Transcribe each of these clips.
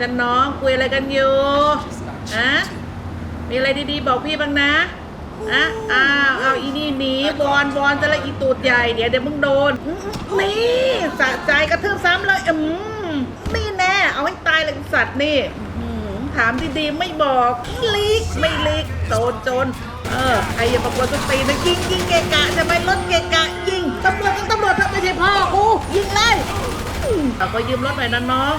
ท่านน้องคุยอะไรกันอยู่อะมีอะไรดีๆบอกพี่บ้างนะอะอ้าวเอาอีนี่หนีบอลบอลจะละอีตูดใหญ่เดี๋ยวเดี๋ยวมึงโดนนี่สะใจกระทืบซ้ำเลยอืมนี่แน่เอาให้ตายเลยสัตว์นี่ถามดีๆไม่บอกลิกไม่ลิกโจนโจน เออใครอย่าประกวดสตีนะยิงยิงเกะกะจะไปรถเกะกะยิงตำรวจต้องตำรวจเถอะไม่ใช่พ่อกูยิงเลยเอาขอยืมรถหน่อยนะน้อง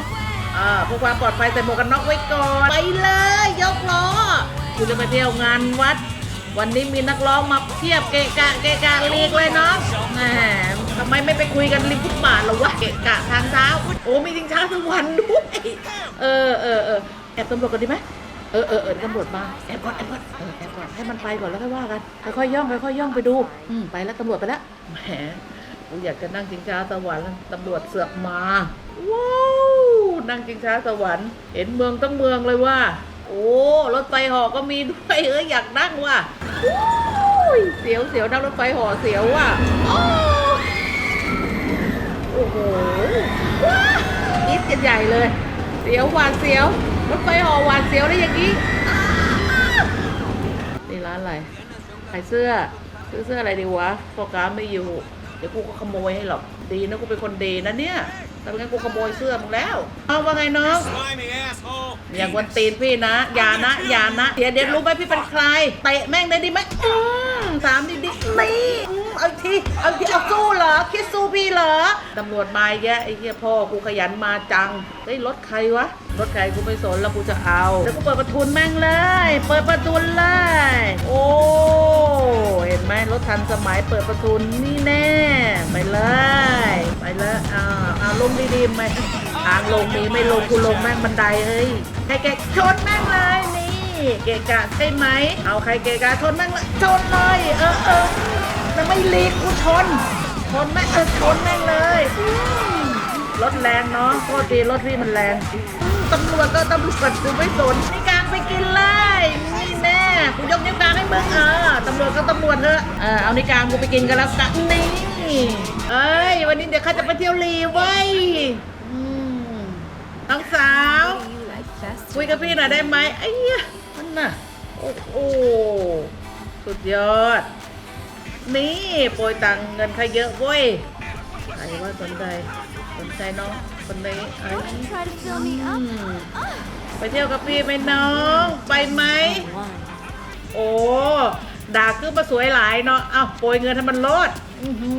อ่าเพื่อความปลอดภัยใส่หมวกกันน็อกไว้ก่อน ไปเลย ยกล้อคุณจะไปเที่ยวงานวัด วันนี้มีนักร้องมาเทียบเกะกะเกะกะลีกเลยเนาะแหมทำไมไม่ไปคุยกันริมฟุตบาทหรอวะเกะกะทางเท้าโอ้มีจริงช้าทุกวันด้วยเออเออเออแอบตำรวจกันดีไหมเออเออเออตำรวจมาแอบก่อนแอบก่อนเออแอบก่อนให้มันไปก่อนแล้วค่อยว่ากันค่อยๆย่องค่อยๆย่องไปดูอืมไปแล้วตำรวจไปแล้วแหมกูอยากจะนั่งชิงช้าสวรรค์ตำรวจเสือกมาว้า นั่งชิงช้าสวรรค์ เห็นเมืองทั้งเมืองเลยว่า โอ้รถไฟเหอก็มีด้วยเอออยากนั่งว่ะเสียวเสียวนั่งรถไฟเหอเสียวว่ะโอ้โหว้าวคิดกันใหญ่เลย เสียวหวาดเสียวรถไฟเหอหวาดเสียวได้อย่างนี้นี่ร้านอะไรขายเสื้อซื้อเสื้ออะไรดีวะพ่อค้าไม่อยู่ เดี๋ยวกูก็ขโมยให้หรอก ดีนะกูเป็นคนดีนะเนี่ย แต่ไม่งั้นกูขโมยเสื้อมึงแล้วเอาว่าไงน้อง Slimy asshole! อย่ากวนตีนพี่นะ อย่านะ อย่านะเดี๋ยวเดี๋ยวรู้ไหมพี่เป็นใครเตะแม่งได้ดีไหมอืมถามดีดีๆนี่อืมเอาอีกทีเอาอีกทีเอาสู้เหรอ คิดสู้พี่เหรอตำรวจมาอีกแยะไอ้เหี้ยพ่อกูขยันมาจังเฮ้ยรถใครวะรถใครกูไม่สนแล้วกูจะเอาแล้วกูเปิดประทุนแม่งเลย เปิดประทุนเลย โอ้เห็นไหมรถทันสมัยเปิดประทุนนี่แน่ไปเลย ไปเลยอ่าอ่า ลงดีๆไหมทางลงมีไม่ลงกูลงแม่งบันไดเฮ้ยให้แกชนแม่งเลยนี่ เกะกะใช่ไหมเอาใครเกะกะชนแม่งเลยชนเลยเออเออแต่ไม่หลีกกูชนชนแม่งเออชนแม่งเลยรถแรงเนาะโคตรดีรถพี่มันแรงตำรวจก็ตำรวจกูไม่สนนี่กลางไปกินเลยนี่แน่กูยกนิ้วกลางให้มึงเออตำรวจก็ตำรวจเถอะเออเอานิ้วกลางกูไปกินกันแล้วกันนี่ เอ้ยวันนี้เดี๋ยวข้าจะไปเที่ยวลีเว้ยอืมน้องสาว คุยกับพี่หน่อยได้ไหมไอ้เหี้ยมันน่ะ โอ้โหสุดยอด นี่โปรยตังเงินใครเยอะเว้ยใครว่าสนใจสนใจน้องคนนี้ไอ้อืมไปเที่ยวกับพี่ไหมน้อง ไปไหม โอ้ ด่าขึ้นมาสวยหลายเนาะเอ้าโปรยเงินให้มันลดอื้อหื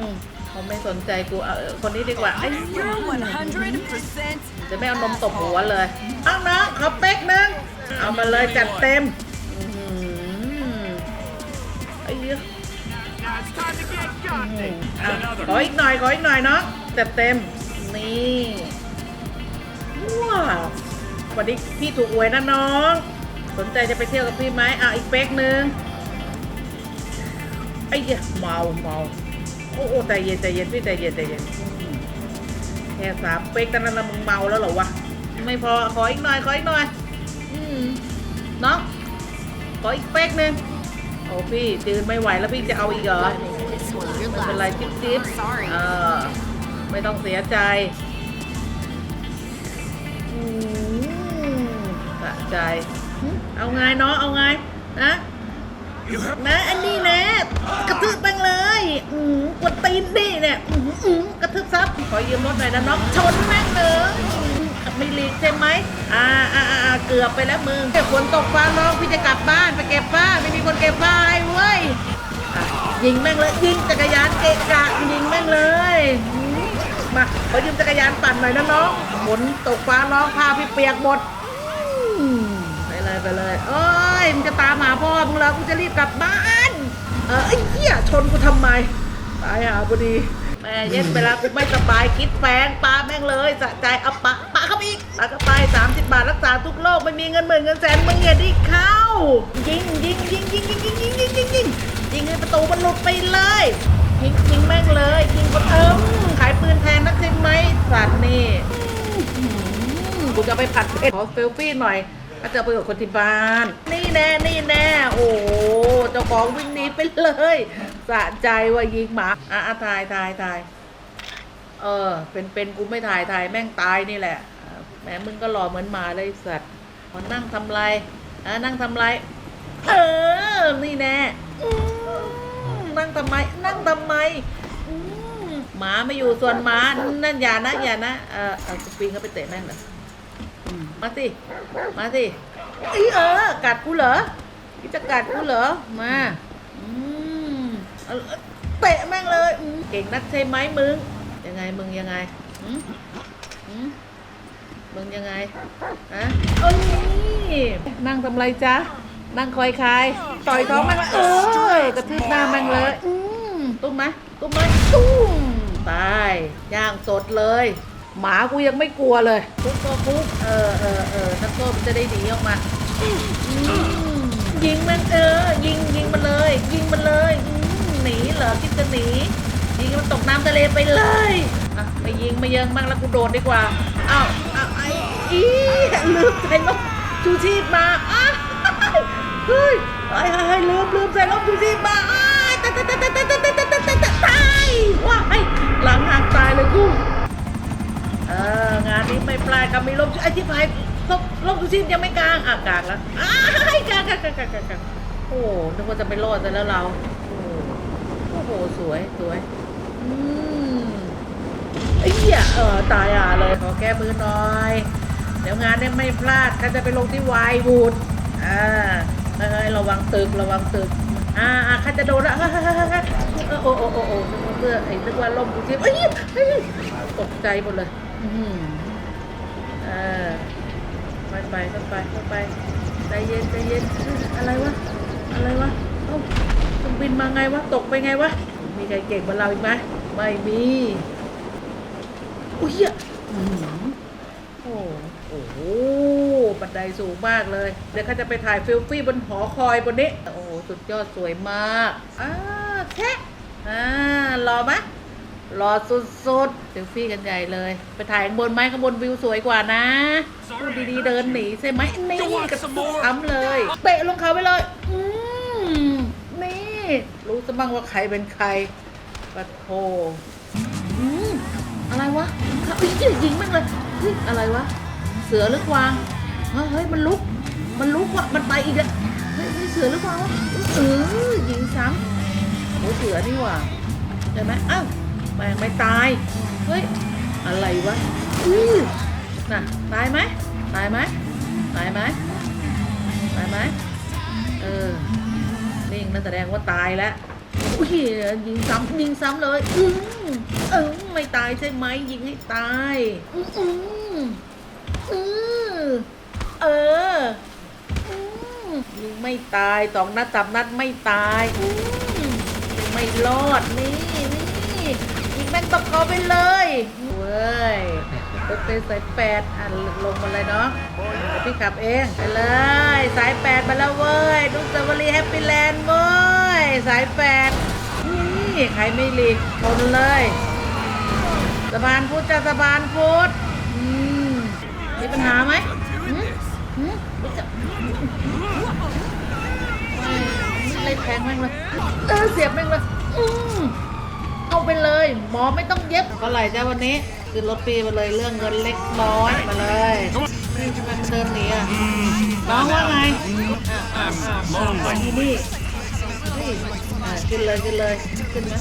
อเขาไม่สนใจกูเอาเอาคนนี้ดีกว่าไอ้เหี้ย 100%! จะไม่เอานมตบหัวเลยเอาน้องขอเป๊กนึงเอามาเลยจัดเต็มอื้อหือไอ้เหี้ย Now it's time to get got! อะขออีกหน่อยขออีกหน่อยเนาะจัดเต็มนี่ว้าววันนี้พี่ถูกหวยนะน้อง สนใจจะไปเที่ยวกับพี่ไหมอะอีกเป๊กหนึ่งไอ้เหี้ยเมาเมาโอ้โอ้ใจเย็นใจเย็นพี่ใจเย็นใจเย็นแค่สามเป๊กแต่นั้นนะมึงเมาแล้วเหรอวะไม่พอขออีกหน่อยขออีกหน่อยอืมเนาะขออีกเป๊กหนึ่งโอ้พี่จืนไม่ไหวแล้วพี่จะเอาอีกเหรอไม่เป็นไรจิ๊บจิ๊บเออไม่ต้องเสียใจอืมสะใจ เอาไงเนาะเอาไงนะนะอันนี้นะกระทืบแม่งเลยอืมกดตีนดิเนี่ยอืมกระทืบซับขอยืมรถหน่อยนะน้องชนแม่งเลยอืมไม่หลีกใช่ไหมอ่าอ่าอ่าเกือบไปแล้วมึงแค่ฝนตกฟ้าร้องพี่จะกลับบ้านไปเก็บผ้าไม่มีคนเก็บผ้าให้เว้ยยิงแม่งเลยยิงจักรยานเกะกะยิงแม่งเลยมมาขอยืมจักรยานปั่นหน่อยนะน้องฝนตกฟ้าร้องผ้าพี่เปียกหมดอืม ไปเลย เอ้ยมึงจะตามหาพ่อมึงแล้วกูจะรีบกลับบ้าน เออไอ้เหี้ยชนกูทำไมตายหาพอดีแม่เย็นเวลากูไม่สบายคิดแฟงปาแม่งเลยสะใจเอาปะปะเข้าไปอีกปะเข้าไปสามสิบบาทรักษาทุกโรคไม่มีเงินหมื่นเงินแสนมึงอย่าดิเข้า ยิงยิงยิงยิงยิงยิงยิงยิงยิงยิงยิงให้ประตูมันหลุดไปเลยยิงยิงแม่งเลยยิงคนเอิมขายปืนแพงนักใช่ไหมสัตว์นี่กูจะไปผัดเผ็ดขอเซลฟี่หน่อย ก็จะไปกับคนที่บ้าน นี่แน่นี่แน่โอ้เจ้าของวิ่งหนีไปเลยสะใจว่ายิงหมาอะอะถ่ายถ่ายถ่ายเออ เป็นเป็นกูไม่ถ่ายถ่ายแม่งตายนี่แหละอะแหมมึงก็หล่อเหมือนหมาเลยสัตว์มานั่งทำไรอะนั่งทำไรเออนี่แน่นั่งทำไม นั่งทำไมหมาไม่อยู่ส่วนหมานั่นอย่านะอย่านะเออเอาสปริงเขาไปเตะแม่งเหรออื มาสิ มาสิอยเออ กัดกูเหรอคิดจะกัดกูเหรอ มาอืมเตะแม่งเลยอืมเก่งนักใช่ไหมมึง ยังไงมึงยังไงอืมอืมมึงยังไงฮะเอ้ยนั่งทำไรจ๊ะ นั่งคอยคาย ต่อยท้องแม่งเลยเออกระทืบหน้าแม่งเลย อืมตุ้มไหมตุ้มไหมตุ้มตายย่างสดเลย หมากูยังไม่กลัวเลยคุกก็คุกเออเออเออนักโทษมันจะได้หนีออกมาอืมยิงมันเออ ยิงยิงมันเลย ยิงมันเลยอืมหนีเหรอคิดจะหนียิงให้มันตกน้ำทะเลไปเลยอะไม่ยิงไม่เยิงมั่งแล้วกูโดดดีกว่าอ้าวอ้าวไอ้อีลืมใส่ลมชูชีพมาอ้าวเฮ้ยไอ้ไอ้ลืมลืมใส่ลมชูชีพมาอ้ายตายตายตายตายตายตายตายตายตายตายว้ายหลังหักตายเลยกูเอองานนี้ไม่ปลายกับมีลมไอ้ที่พายลมลมชูชีพยังไม่กลางอะกลางแล้วอ้ายกลางกลางกลางกลางกลางกลางโอ้นึกว่าจะไปรอดแต่แล้วเราโอ้โหสวยสวยอืมไอ้เหี้ยเออตายอะเลยขอแก้มือหน่อย เดี๋ยวงานเนี้ไม่พลาดเขาจะไปลงที่วายวูดอ่าเฮ้ยระวังตึกระวังตึกอ่าอ่าจะโดนละเฮ้ยเฮ้ยเฮ้ยเฮ้ยเออโอ้โอ้โอ้โอ้เสื้อไอ้นึกว่าล่มกูชิบเฮ้ยตกใจหมดเลย เออไปไปไปไปไปไปใจเย็นใจเย็นเฮ้ยอะไรวะอะไรวะเอ้าเครื่องบินมาไงวะตกไปไงวะมีใครเก่งกว่าเราอีกไหมไม่มีอุ้ยอะอื้อหือโอ้โอ้โหบันไดสูงมากเลย เดี๋ยวเขาจะไปถ่ายฟิลฟี่บนหอคอยบนนี้ โอ้โหสุดยอดสวยมากอ่าแค่อ่า รอไหม รอสุดๆฟิลฟี่กันใหญ่เลย ไปถ่ายข้างบนไหมข้างบนวิวสวยกว่านะพูดดีๆเดินหนีใช่ไหมนี่กระตุกช้ำเลยเตะลงเขาไปเลยอืมนี่ รู้ซะบ้างว่าใครเป็นใครปะโทอืมอะไรวะเฮ้ยยิงแม่งเลยเฮ้ยอะไรวะ เสือหรือกวางเฮ้ยเฮ้ยมันลุก มันลุกว่ะมันไปอีกแล้วเฮ้ยเฮ้ยเสือหรือกวางวะเออยิงซ้ำโอ้เสือนี่หว่าเห็นไหมอ้าว แมงไม่ตาย เฮ้ย อะไรวะอือน่ะ ตายไหม ตายไหม ตายไหม ตายไหม เออนิ่งนั่นแสดงว่าตายแล้วอุ้ยยิงซ้ำยิงซ้ำเลยอืมเออไม่ตายใช่ไหมยิงให้ตายอืมอืมอืมเอออืมยิงไม่ตายสองนัดสามนัดไม่ตายยังไม่รอดนี่ แม่งตบเขาไปเลยเว้ยรถเป็นสายแปดอะลงมาเลยเนาะพี่ขับเองไปเลย สายแปดมาแล้วเว้ยนุสวรีแฮปปี้แลนด์เว้ย สายแปดนี่ใครไม่หลีกชนเลยสะพานพุทธจะสะพานพุทธมีปัญหาไหมไม่จะไม่เลยแทงแม่งเลยเออเสียบแม่งเลยอืม เอาไปเลย หมอไม่ต้องเย็บเท่าไหร่จ้าวันนี้คือรถปีมาเลยเรื่องเงินเล็กน้อยมาเลยนี่ทำไมมันเดินหนีอะน้องว่าไงอะอะอะอะนี่นี่นี่อ่าขึ้นเลยขึ้นเลยขึ้นไหม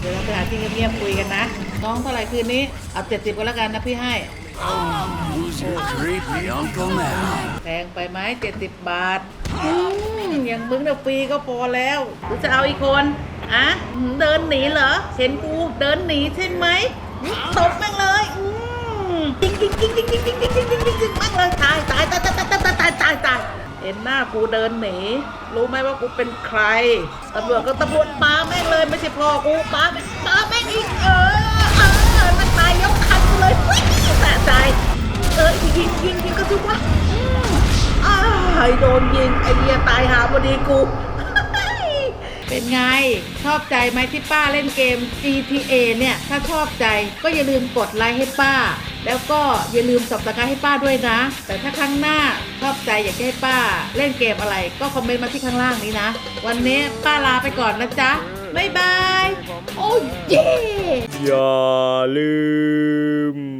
เดี๋ยวเราไปหาที่เงียบๆคุยกันนะ น้องเท่าไหร่คืนนี้เอาเจ็ดสิบก็แล้วกันนะพี่ให้ Who's your creepy uncle now? แพงไปไหมเจ็ดสิบบาทอืมอย่างมึงเนี่ยฟรีก็พอแล้วหรือจะเอาอีกคน อะเดินหนีเหรอ เห็นกูเดินหนีใช่ไหมตบแม่งเลยจริงจริงจริงจริงจริงจริงจริงจริงจริงจริงจริงแม่งเลยตายตายตายตายตายตายตายตายตายเห็นหน้ากูเดินหนีรู้ไหมว่ากูเป็นใครตำรวจก็ตำรวจปาแม่งเลยไม่ใช่พ่อกูปาปาแม่งอีกเออเออมันตายยกคันเลยแต่ตายเออยิงยิงยิงกระสุนวะอืมอ้าโดนยิงไอ้เหี้ยตายหาพอดีกู เป็นไง ชอบใจไหมที่ป้าเล่นเกม GTA เนี่ย ถ้าชอบใจก็อย่าลืมกดไลค์ให้ป้า แล้วก็อย่าลืมสับสกายให้ป้าด้วยนะ แต่ถ้าครั้งหน้าชอบใจอยากให้ป้า เล่นเกมอะไร ก็คอมเมนต์มาที่ข้างล่างนี้นะ วันนี้ป้าลาไปก่อนนะจ๊ะบ๊ายบาย โอ้ยเย่อย่าลืม